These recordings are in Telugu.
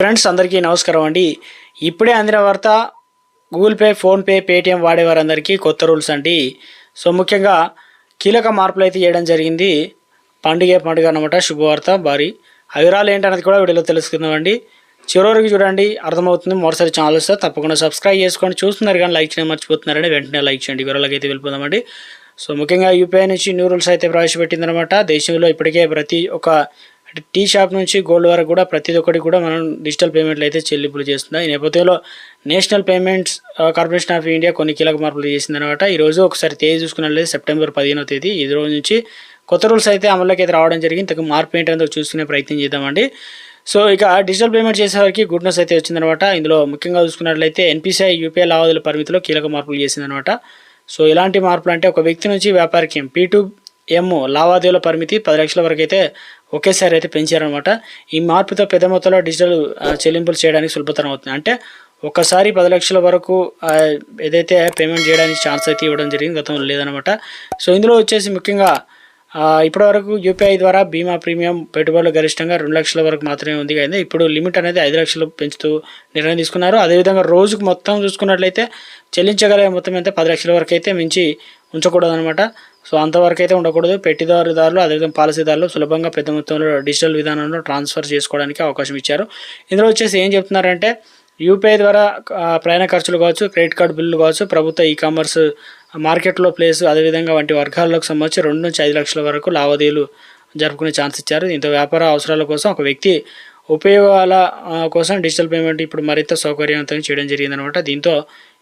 ఫ్రెండ్స్ అందరికీ నమస్కారం అండి. ఇప్పుడే అందిన వార్త గూగుల్ పే ఫోన్పే పేటిఎం వాడేవారందరికీ కొత్త రూల్స్ అండి. సో ముఖ్యంగా కీలక మార్పులు అయితే చేయడం జరిగింది. పండుగ పండుగ అనమాట శుభవార్త భారీ. ఆ వివరాలు ఏంటనేది కూడా వీడియోలో తెలుసుకుందామండి చివరికి చూడండి అర్థమవుతుంది. మరోసారి ఛానల్ వస్తే తప్పకుండా సబ్స్క్రైబ్ చేసుకోండి చూస్తున్నారు కానీ లైక్ చేయడం మర్చిపోతున్నారని వెంటనే లైక్ చేయండి. వివరాలకైతే అయితే వెళ్ళిపోదామండి సో ముఖ్యంగా యూపీఐ నుంచి న్యూ రూల్స్ అయితే ప్రవేశపెట్టిందనమాట దేశంలో ఇప్పటికే ప్రతి ఒక్క అంటే టీ షాప్ నుంచి గోల్డ్ వరకు కూడా ప్రతి ఒక్కటి కూడా మనం డిజిటల్ పేమెంట్లు అయితే చెల్లింపులు చేస్తున్నాం. ఈ నేపథ్యంలో national payments corporation of India కొన్ని కీలక మార్పులు చేసిందనమాట అనమాట ఈరోజు ఒకసారి తేదీ చూసుకున్నట్లయితే సెప్టెంబర్ పదిహేనో తేదీ. ఈ రోజు నుంచి కొత్త రూల్స్ అయితే అమల్లోకి అయితే రావడం జరిగింది. ఇంతకు మార్పు ఏంటంటే చూసుకునే ప్రయత్నం చేద్దామండి. సో ఇక డిజిటల్ పేమెంట్ చేసేవారికి గుడ్ న్యూస్ అయితే వచ్చిందనమాట ఇందులో ముఖ్యంగా చూసుకున్నట్లయితే ఎన్పిసిఐ యూపీఐ లావాదేవీల పరిమితిలో కీలక మార్పులు చేసిందనమాట సో ఇలాంటి మార్పులు అంటే ఒక వ్యక్తి నుంచి వ్యాపారికి పీ టు ఎమ్ లావాదేవీల పరిమితి పది లక్షల వరకు అయితే ఒకేసారి అయితే పెంచారనమాట ఈ మార్పుతో పెద్ద మొత్తంలో డిజిటల్ చెల్లింపులు చేయడానికి సులభతరం అవుతుంది. అంటే ఒకసారి పది లక్షల వరకు ఏదైతే పేమెంట్ చేయడానికి ఛాన్స్ అయితే ఇవ్వడం జరిగింది గతంలో లేదనమాట సో ఇందులో వచ్చేసి ముఖ్యంగా ఇప్పటివరకు యూపీఐ ద్వారా బీమా ప్రీమియం పెట్టుబడులు గరిష్టంగా రెండు లక్షల వరకు మాత్రమే ఉంది. కానీ ఇప్పుడు లిమిట్ అనేది ఐదు లక్షలు పెంచుతూ నిర్ణయం తీసుకున్నారు. అదేవిధంగా రోజుకు మొత్తం చూసుకున్నట్లయితే చెల్లించగలిగే మొత్తం అయితే పది లక్షల వరకు అయితే మించి ఉంచకూడదు అనమాట సో అంతవరకు అయితే ఉండకూడదు. పెట్టిదారుదారులు అదేవిధంగా పాలసీదారులు సులభంగా పెద్ద మొత్తంలో డిజిటల్ విధానంలో ట్రాన్స్ఫర్ చేసుకోవడానికి అవకాశం ఇచ్చారు. ఇందులో వచ్చేసి ఏం చెప్తున్నారంటే యూపీఐ ద్వారా ప్రయాణ ఖర్చులు కావచ్చు క్రెడిట్ కార్డు బిల్లులు కావచ్చు ప్రభుత్వ ఈ కామర్స్ మార్కెట్లో ప్లేస్ అదేవిధంగా వంటి వర్గాలకు సంబంధించి రెండు నుంచి ఐదు లక్షల వరకు లావాదేవీలు జరుపుకునే ఛాన్స్ ఇచ్చారు. దీంతో వ్యాపార అవసరాల కోసం ఒక వ్యక్తి ఉపయోగాల కోసం డిజిటల్ పేమెంట్ ఇప్పుడు మరింత సౌకర్యవంతంగా చేయడం జరిగిందనమాట దీంతో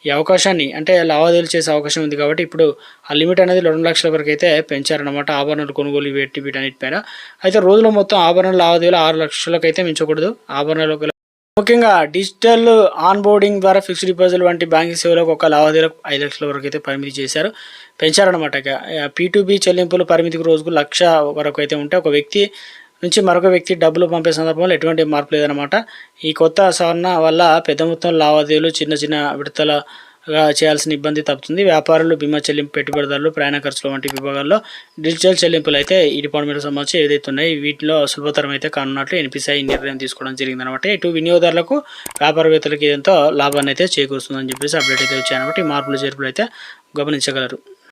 ఈ అవకాశాన్ని అంటే లావాదేవీలు చేసే అవకాశం ఉంది కాబట్టి ఇప్పుడు ఆ లిమిట్ అనేది రెండు లక్షల వరకు అయితే పెంచారనమాట ఆభరణాలు కొనుగోలు వీటి వీటన్నిటిపైన అయితే రోజులో మొత్తం ఆభరణ లావాదేవీలు ఆరు లక్షలకు అయితే మించకూడదు. ఆభరణాలు ముఖ్యంగా డిజిటల్ ఆన్ బోర్డింగ్ ద్వారా ఫిక్స్డ్ డిపాజిట్ వంటి బ్యాంకింగ్ సేవలకు ఒక లావాదేవీలకు ఐదు లక్షల వరకు అయితే పరిమితి చేశారు. పెంచారనమాట పీ టు చెల్లింపులు పరిమితికి రోజుకు లక్ష వరకు అయితే ఉంటే ఒక వ్యక్తి నుంచి మరొక వ్యక్తి డబ్బులు పంపే సందర్భంలో ఎటువంటి మార్పు లేదనమాట ఈ కొత్త సవరణ వల్ల పెద్ద మొత్తం లావాదేవీలు చిన్న చిన్న విడతల చేయాల్సిన ఇబ్బంది తప్పుతుంది. వ్యాపారులు బీమా చెల్లింపు పెట్టుబడిదారులు ప్రయాణ ఖర్చులు వంటి విభాగాల్లో డిజిటల్ చెల్లింపులు అయితే ఈ డిపార్ట్మెంట్ సంబంధించి ఏదైతే ఉన్నాయో వీటిలో సులభతరం అయితే కానున్నట్లు ఎన్పిసిఐ నిర్ణయం తీసుకోవడం జరిగిందనమాట ఇటు వినియోగదారులకు వ్యాపారవేత్తలకు ఎంతో లాభాన్ని అయితే చేకూరుస్తుందని చెప్పేసి అప్డేట్ అయితే వచ్చాయి అనమాట మార్పులు చేర్పులు అయితే గమనించగలరు.